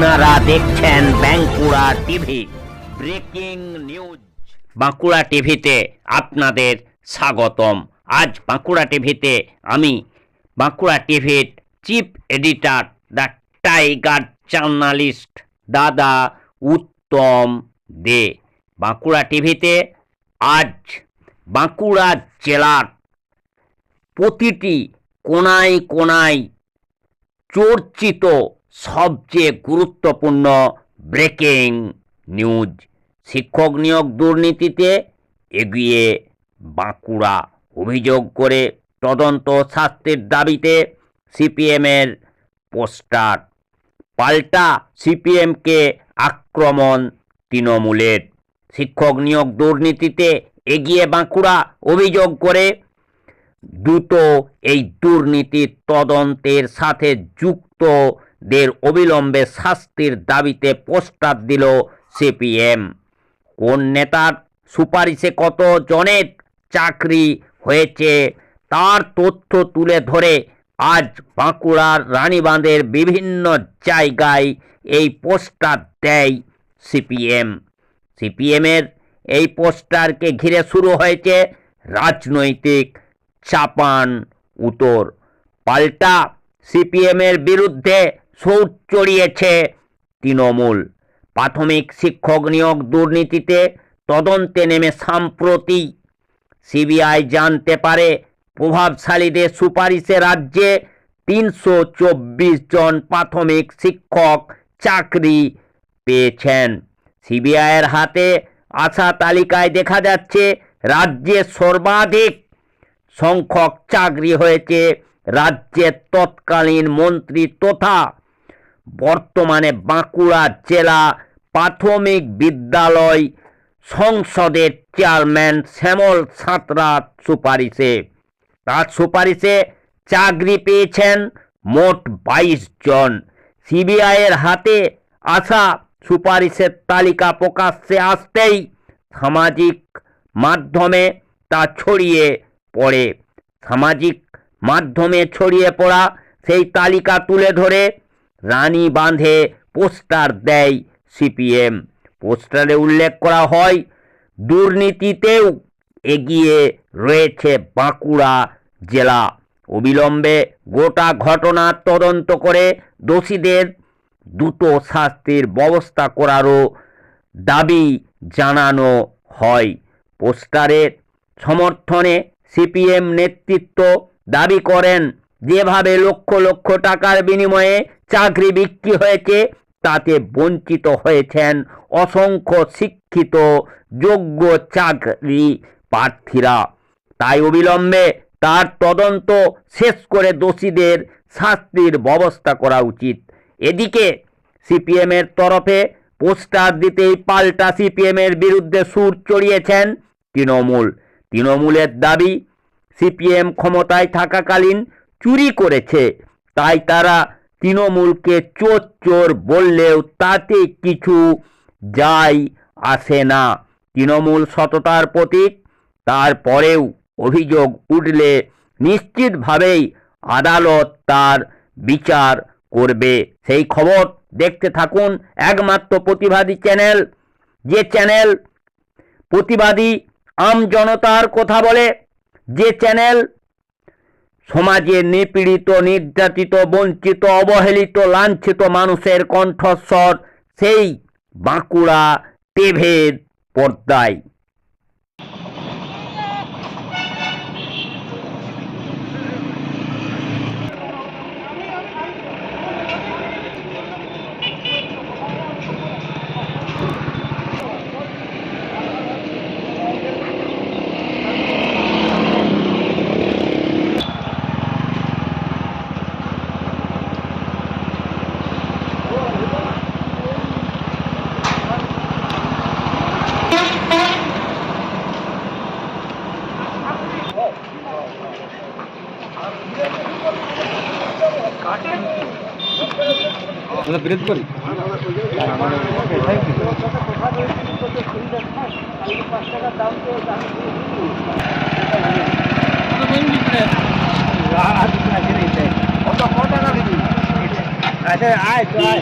আপনারা দেখছেন Bankura TV. Breaking news. Bankura টিভিতে আপনাদের স্বাগতম। আজ বাঁকুড়া টিভিতে আমি, বাঁকুড়া টিভির chief editor, the tiger journalist, দাদা উত্তম দে। বাঁকুড়া টিভিতে আজ বাঁকুড়া জেলার প্রতিটি কোনায় কোনায় চর্চিত সবচেয়ে গুরুত্বপূর্ণ ব্রেকিং নিউজ। শিক্ষক নিয়োগ দুর্নীতিতে এগিয়ে বাঁকুড়া অভিযোগ করে তদন্ত শাস্তির দাবিতে সিপিএমের পোস্টার। পাল্টা সিপিএমকে আক্রমণ তৃণমূলের। শিক্ষক নিয়োগ দুর্নীতিতে এগিয়ে বাঁকুড়া অভিযোগ করে দ্রুত এই দুর্নীতির তদন্তের সাথে যুক্তদের অবিলম্বে শাস্তির দাবিতে পোস্টার দিল সিপিএম। কোন নেতার সুপারিশে কত জনের চাকরি হয়েছে তার তথ্য তুলে ধরে আজ বাঁকুড়ার রানীবাঁধের বিভিন্ন জায়গায় এই পোস্টার দেয় সিপিএম। সিপিএমের এই পোস্টারকে ঘিরে শুরু হয়েছে রাজনৈতিক চাপান উত্তর। পাল্টা সিপিএমের বিরুদ্ধে সৌচ চড়িয়েছে তৃণমূল। প্রাথমিক শিক্ষক নিয়োগ দুর্নীতিতে তদন্তে নেমে সাম্প্রতি সিবিআই জানতে পারে, প্রভাবশালীদের সুপারিশে রাজ্যে তিনশো চব্বিশ জন প্রাথমিক শিক্ষক চাকরি পেয়েছেন। সিবিআইয়ের হাতে আসা তালিকায় দেখা যাচ্ছে, রাজ্যে সর্বাধিক সংখ্যক চাকরি হয়েছে, রাজ্যের তৎকালীন মন্ত্রী তথা বর্তমানে বাঁকুড়া জেলা প্রাথমিক বিদ্যালয় সংসদের চেয়ারম্যান শ্যামল সাঁতরার সুপারিশে। তার সুপারিশে চাকরি পেয়েছেন মোট বাইশ জন। সিবিআইয়ের হাতে আসা সুপারিশের তালিকা প্রকাশ্যে আসতেই সামাজিক মাধ্যমে তা ছড়িয়ে পড়ে। সামাজিক মাধ্যমে ছড়িয়ে পড়া সেই তালিকা তুলে ধরে রানী বাঁধে পোস্টার দেয় সিপিএম। পোস্টারে উল্লেখ করা হয়, দুর্নীতিতেও এগিয়ে রয়েছে বাঁকুড়া জেলা। অবিলম্বে গোটা ঘটনার তদন্ত করে দোষীদের দ্রুত শাস্তির ব্যবস্থা করারও দাবি জানানো হয়। পোস্টারের সমর্থনে সিপিএম নেতৃত্ব দাবি করেন যেভাবে লক্ষ লক্ষ টাকার বিনিময়ে চাকরি বিক্রি হয়েছে, তাতে বঞ্চিত হয়েছেন অসংখ্য শিক্ষিত, যোগ্য চাকরি প্রার্থীরা। তাই অবিলম্বে তার তদন্ত শেষ করে দোষীদের শাস্তির ব্যবস্থা করা উচিত। এদিকে সিপিএমের তরফে পোস্টার দিতেই পাল্টা সিপিএমের বিরুদ্ধে সুর চড়িয়েছেন তৃণমূল। তৃণমূলের দাবি, সিপিএম ক্ষমতায় থাকাকালীন চুরি করেছে। তাই তারা তৃণমূলকে চোর চোর বললেও তাতে কিছু যায় আসে না। তৃণমূল সততার প্রতীক। তারপরেও অভিযোগ উঠলে নিশ্চিতভাবেই আদালত তার বিচার করবে। সেই খবর দেখতে থাকুন একমাত্র প্রতিবাদী চ্যানেল, যে চ্যানেল প্রতিবাদী আম জনতার কথা বলে, যে চ্যানেল সমাজে নিপীড়িত নির্যাতিত বঞ্চিত অবহেলিত লাঞ্ছিত মানুষের কণ্ঠস্বর সেই বাঁকুড়া তেভেদ পর্দায়। আমরা বিরোধ করি। আচ্ছা আয় তো আয়।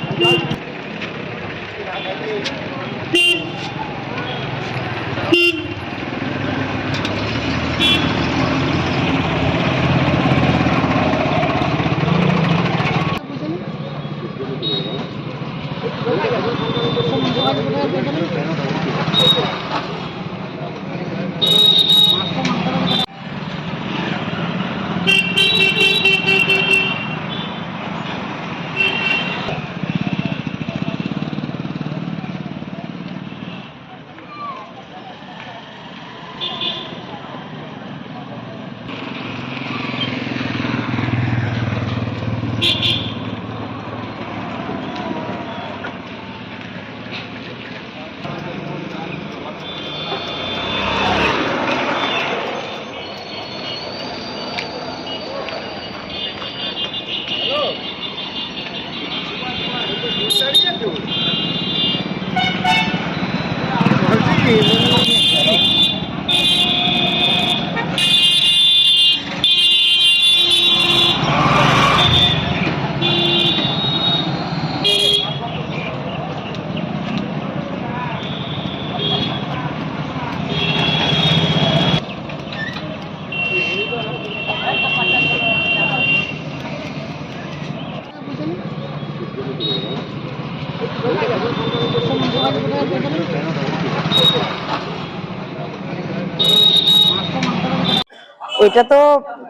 কি এটা তো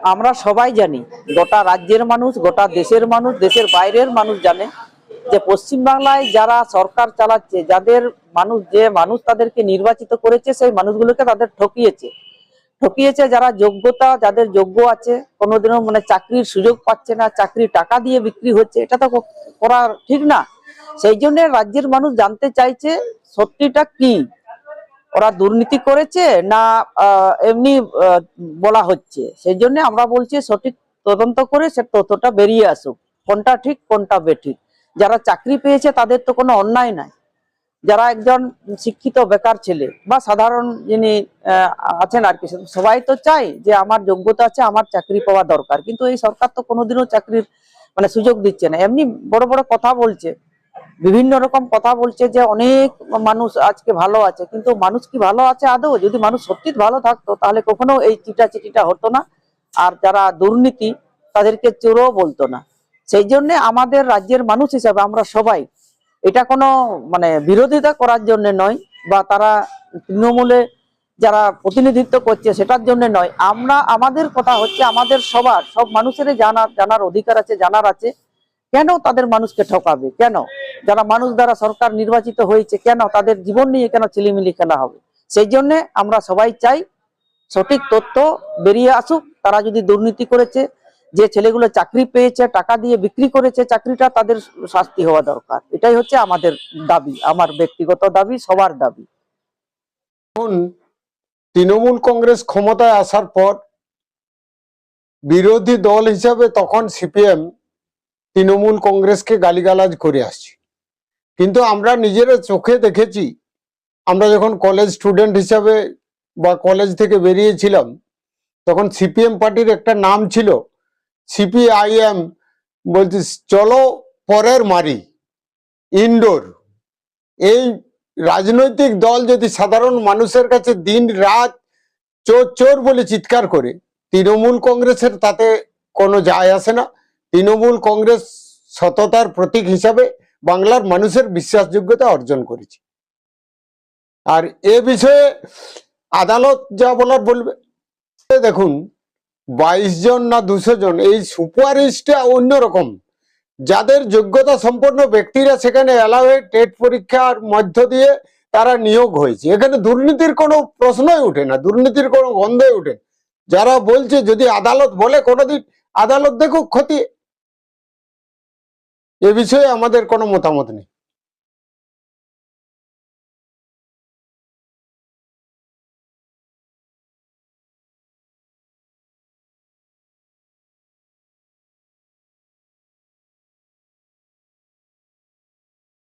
আমরা সবাই জানি, গোটা রাজ্যের মানুষ, গোটা দেশের মানুষ, দেশের বাইরের মানুষ জানে যে পশ্চিমবাংলায় যারা সরকার চালাচ্ছে, যাদের মানুষ, যে মানুষ তাদেরকে নির্বাচিত করেছে, সেই মানুষগুলোকে তাদের ঠকিয়েছে। ঠকিয়েছে যারা যোগ্যতা, যাদের যোগ্য আছে, কোনোদিনও মানে চাকরির সুযোগ পাচ্ছে না, চাকরি টাকা দিয়ে বিক্রি হচ্ছে, এটা তো করা ঠিক না। সেই জন্য রাজ্যের মানুষ জানতে চাইছে সত্যিটা কি? ওরা দুর্নীতি করেছে না এমনি বলা হচ্ছে। সেই জন্য আমরা বলছি সঠিক তদন্ত করে সে তথ্যটা বেরিয়ে আসুক। কোনটা ঠিক, কোনটা বেঠিক। যারা চাকরি পেয়েছে তাদের তো কোনো অন্যায় নাই। যারা একজন শিক্ষিত বেকার ছেলে বা সাধারণ যিনি আছেন আর কি, সবাই তো চাই যে আমার যোগ্যতা আছে, আমার চাকরি পাওয়া দরকার। কিন্তু এই সরকার তো কোনোদিনও চাকরির মানে সুযোগ দিচ্ছে না। এমনি বড় বড় কথা বলছে বিভিন্ন রকম কথা বলছে যে অনেক মানুষ আজকে ভালো আছে, কিন্তু মানুষ কি ভালো আছে আদৌ? যদি মানুষ সত্যি ভালো থাকতো, তাহলে কখনো এই চিটা চিটিটা হতো না। আর যারা দুর্নীতি, তাদেরকে চোরও বলতো না। সেই জন্য আমাদের রাজ্যের মানুষ হিসাবে আমরা সবাই এটা কোনো মানে বিরোধিতা করার জন্য নয়, বা তারা তৃণমূলে যারা প্রতিনিধিত্ব করছে সেটার জন্য নয়। আমরা, আমাদের কথা হচ্ছে আমাদের সবার, সব মানুষেরই জানার জানার অধিকার আছে, জানার আছে। কেন তাদের মানুষকে ঠকাবে? কেন? যারা মানুষ দ্বারা সরকার নির্বাচিত হয়েছে, কেন? তাদের জীবন নিয়ে কেন চিলিমিলি খেলা হবে? সেই জন্য আমরা সবাই চাই সঠিক তথ্য বেরিয়ে আসুক। তারা যদি দুর্নীতি করেছে, যে ছেলেগুলো চাকরি পেয়েছে, টাকা দিয়ে বিক্রি করেছে, চাকরিটা তাদের শাস্তি হওয়া দরকার। এটাই হচ্ছে আমাদের দাবি, আমার ব্যক্তিগত দাবি, সবার দাবি। এখন তৃণমূল কংগ্রেস ক্ষমতায় আসার পর বিরোধী দল হিসাবে তখন সিপিএম তৃণমূল কংগ্রেসকে গালিগালাজ করে আসছি। কিন্তু আমরা নিজেরা চোখে দেখেছি, আমরা যখন কলেজ স্টুডেন্ট হিসাবে বা কলেজ থেকে বেরিয়েছিলাম, তখন সিপিএম পার্টির একটা নাম ছিল সিপিআইএম বলছি, চলো পরের মারি ইনডোর এই রাজনৈতিক দল যদি সাধারণ মানুষের কাছে দিন রাত চোর চোর বলে চিৎকার করে, তৃণমূল কংগ্রেসের তাতে কোনো যায় আসে না। তৃণমূল কংগ্রেস সততার প্রতীক হিসাবে বাংলার মানুষের বিশ্বাসযোগ্যতা অর্জন করেছে। আর এ বিষয়ে আদালত যা বলার বলবে দেখুন, বাইশ জন না দুশো জন, এই সুপারিশটা অন্যরকম। যাদের যোগ্যতা সম্পন্ন ব্যক্তিরা সেখানে অ্যালাওয়ে টেট পরীক্ষার মধ্য দিয়ে তারা নিয়োগ হয়েছে। এখানে দুর্নীতির কোনো প্রশ্নই ওঠে না, দুর্নীতির কোনো গন্ধই ওঠে যারা বলছে, যদি আদালত বলে, কোনোদিন আদালত দেখুক ক্ষতি এ বিষয়ে আমাদের কোনো মতামত নেই।